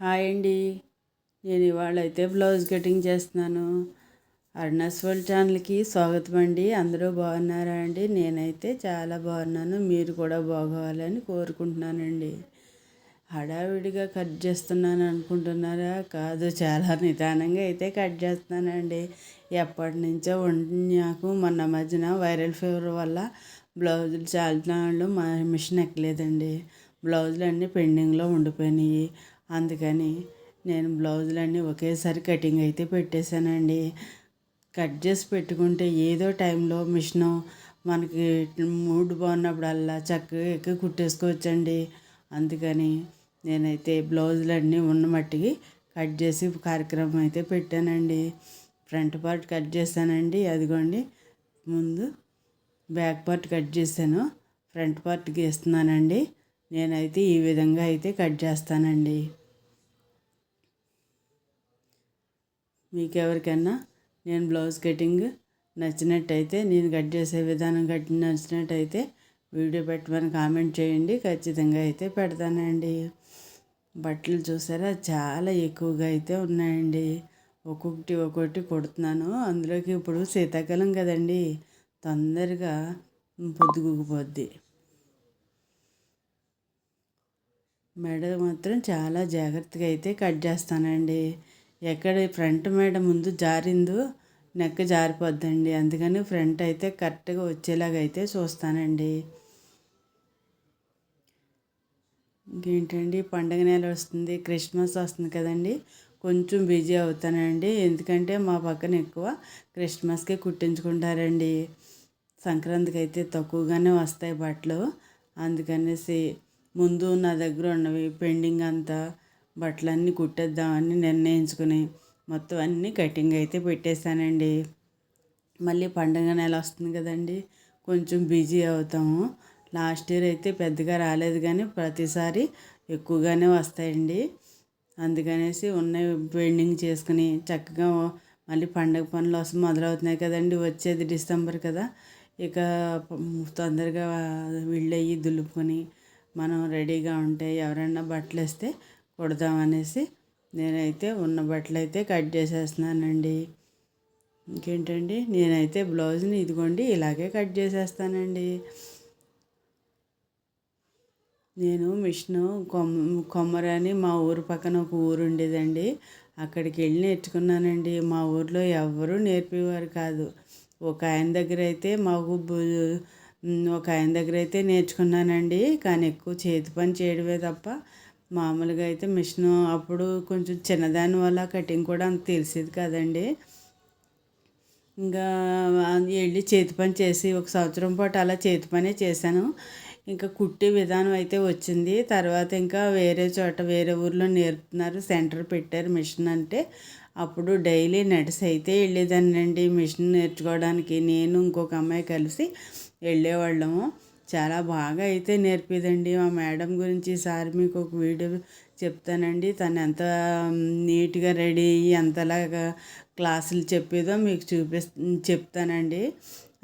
Hi అండి. నేను ఇవాళ అయితే బ్లౌజ్ కటింగ్ చేస్తున్నాను. అర్నస్ వరల్డ్ ఛానల్కి స్వాగతం అండి. అందరూ బాగున్నారా అండి? నేనైతే చాలా బాగున్నాను. మీరు కూడా బాగోవాలని కోరుకుంటున్నానండి. హడావిడిగా కట్ చేస్తున్నాను అనుకుంటున్నారా? కాదు చాలా నిదానంగా అయితే కట్ చేస్తున్నానండి. ఎప్పటి నుంచో నాకు మొన్న మధ్యన వైరల్ ఫీవర్ వల్ల బ్లౌజులు చాలా మా మిషన్ ఎక్కలేదండి. బ్లౌజులు అన్నీ పెండింగ్లో ఉండిపోయినాయి. అందుకని నేను బ్లౌజులన్నీ ఒకేసారి కటింగ్ అయితే పెట్టేశానండి. కట్ చేసి పెట్టుకుంటే ఏదో టైంలో మిషన్ మనకి మూడ్ బాగున్నప్పుడల్లా చక్కగా ఎక్కి కుట్టేసుకోవచ్చండి. అందుకని నేనైతే బ్లౌజులన్నీ ఉన్న మట్టికి కట్ చేసి కార్యక్రమం అయితే పెట్టానండి. ఫ్రంట్ పార్ట్ కట్ చేశానండి. అదిగోండి ముందు బ్యాక్ పార్ట్ కట్ చేశాను. ఫ్రంట్ పార్ట్ గీస్తున్నానండి నేనైతే ఈ విధంగా అయితే కట్ చేస్తానండి. మీకు ఎవరికైనా నేను బ్లౌజ్ కటింగ్ నచ్చినట్టయితే నేను కట్ చేసే విధానం కట్ నచ్చినట్టయితే వీడియో పెట్టమని కామెంట్ చేయండి. ఖచ్చితంగా అయితే పెడతానండి. బట్టలు చూసారా? చాలా ఎక్కువగా అయితే ఉన్నాయండి. ఒక్కొక్కటి ఒక్కొక్కటి కుడుతున్నాను. అందులోకి ఇప్పుడు శీతాకాలం కదండి. తొందరగా పొద్దుగుకుపోద్ది. మెడ మాత్రం చాలా జాగ్రత్తగా అయితే కట్ చేస్తానండి. ఎక్కడ ఫ్రంట్ మెడ ముందు జారిందో నెక్ జారిపోద్దండి. అందుకని ఫ్రంట్ అయితే కరెక్ట్గా వచ్చేలాగా అయితే చూస్తానండి. ఇంకేంటండి? పండగ నెల వస్తుంది క్రిస్మస్ వస్తుంది కదండి. కొంచెం బిజీ అవుతానండి. ఎందుకంటే మా పక్కన ఎక్కువ క్రిస్మస్కే కుట్టించుకుంటారండి. సంక్రాంతికి అయితే తక్కువగానే వస్తాయి బట్టలు. అందుకనేసి ముందు నా దగ్గర ఉన్నవి పెండింగ్ అంతా బట్టలన్నీ కుట్టేద్దామని నిర్ణయించుకుని మొత్తం అన్నీ కటింగ్ అయితే పెట్టేశానండి. మళ్ళీ పండగ నెల వస్తుంది కదండి కొంచెం బిజీ అవుతాము. లాస్ట్ ఇయర్ అయితే పెద్దగా రాలేదు కానీ ప్రతిసారి ఎక్కువగానే వస్తాయండి. అందుకనేసి ఉన్నవి పెండింగ్ చేసుకుని చక్కగా మళ్ళీ పండగ పనులు వస్తు మొదలవుతున్నాయి కదండి వచ్చేది డిసెంబర్ కదా. ఇక తొందరగా వీళ్ళయ్యి దులుపుకొని మనం రెడీగా ఉంటే ఎవరైనా బట్టలు వేస్తే కుడదామనేసి నేనైతే ఉన్న బట్టలు అయితే కట్ చేసేస్తున్నానండి. ఇంకేంటండి? నేనైతే బ్లౌజ్ని ఇదిగోండి ఇలాగే కట్ చేసేస్తానండి. నేను మిషను కొమ్మ కొమ్మరని మా ఊరు పక్కన ఒక ఊరు ఉండేదండి. అక్కడికి వెళ్ళి నేర్చుకున్నానండి. మా ఊర్లో ఎవరూ నేర్పేవారు కాదు. ఒక ఆయన దగ్గర అయితే మాకు ఒక ఆయన దగ్గర అయితే నేర్చుకున్నానండి కానీ ఎక్కువ చేతి పని చేయడమే తప్ప మామూలుగా అయితే మిషన్ అప్పుడు కొంచెం చిన్నదాని వల్ల కటింగ్ కూడా అంత తెలిసేది కదండి. ఇంకా వెళ్ళి చేతి పని చేసి ఒక సంవత్సరం పాటు అలా చేతి పనే చేశాను. ఇంకా కుట్టే విధానం అయితే వచ్చింది. తర్వాత ఇంకా వేరే చోట వేరే ఊర్లో నేర్పుతున్నారు సెంటర్ పెట్టారు మిషన్ అంటే. అప్పుడు డైలీ నడిసి అయితే వెళ్ళేదాన్నండి. మిషన్ నేర్చుకోవడానికి నేను ఇంకొక అమ్మాయి కలిసి వెళ్ళేవాళ్ళము. చాలా బాగా అయితే నేర్పేదండి. మా మేడం గురించి సార్ మీకు ఒక వీడియో చెప్తానండి. తను ఎంత నీట్గా రెడీ అయ్యి ఎంతలాగా క్లాసులు చెప్పేదో మీకు చూపి చెప్తానండి.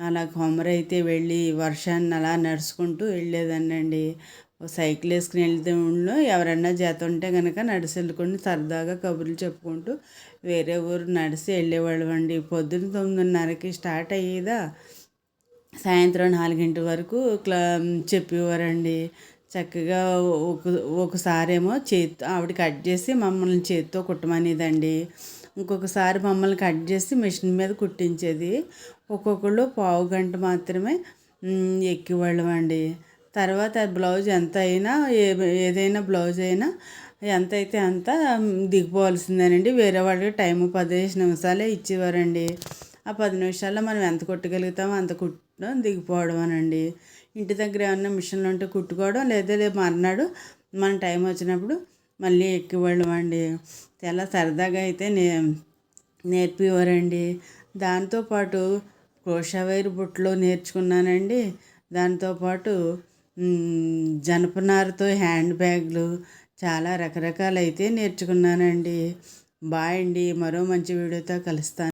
అలా కొమ్మరైతే వెళ్ళి వర్షాన్ని అలా నడుచుకుంటూ వెళ్ళేదాన్నండి. సైకిల్ వేసుకుని వెళ్తే ఎవరన్నా జత ఉంటే కనుక నడిచి వెళ్ళుకొని సరదాగా కబుర్లు చెప్పుకుంటూ వేరే ఊరు నడిచి వెళ్ళేవాళ్ళం అండి. పొద్దున్న తొమ్మిదిన్నరకి స్టార్ట్ అయ్యేదా? సాయంత్రం నాలుగింటి వరకు క్లా చెప్పేవారండి. చక్కగా ఒక ఒకసారేమో చేతి ఆవిడ కట్ చేసి మమ్మల్ని చేతితో కుట్టమనేదండి. ఇంకొకసారి మమ్మల్ని కట్ చేసి మిషన్ మీద కుట్టించేది. ఒక్కొక్కళ్ళు పావు గంట మాత్రమే ఎక్కేవాళ్ళం అండి. తర్వాత బ్లౌజ్ ఎంత అయినా ఏ ఏదైనా బ్లౌజ్ అయినా ఎంత అయితే అంత దిగిపోవాల్సిందేనండి. వేరే వాళ్ళకి టైం పదిహేను నిమిషాలే ఇచ్చేవారండి. ఆ పది నిమిషాల్లో మనం ఎంత కుట్టగలుగుతామో అంత కుట్టడం దిగిపోవడం అనండి. ఇంటి దగ్గర ఏమన్నా మిషన్లు ఉంటే కుట్టుకోవడం లేదా లేదు మర్నాడు మన టైం వచ్చినప్పుడు మళ్ళీ ఎక్కివాళ్ళం అండి. చాలా సరదాగా అయితే నే నేర్పివారండి. దాంతోపాటు క్రోషా బుట్టలు నేర్చుకున్నానండి. దాంతోపాటు జనపనారతో హ్యాండ్ బ్యాగ్లు చాలా రకరకాలైతే నేర్చుకున్నానండి. బాయ్ అండి. మరో మంచి వీడియోతో కలుస్తాను.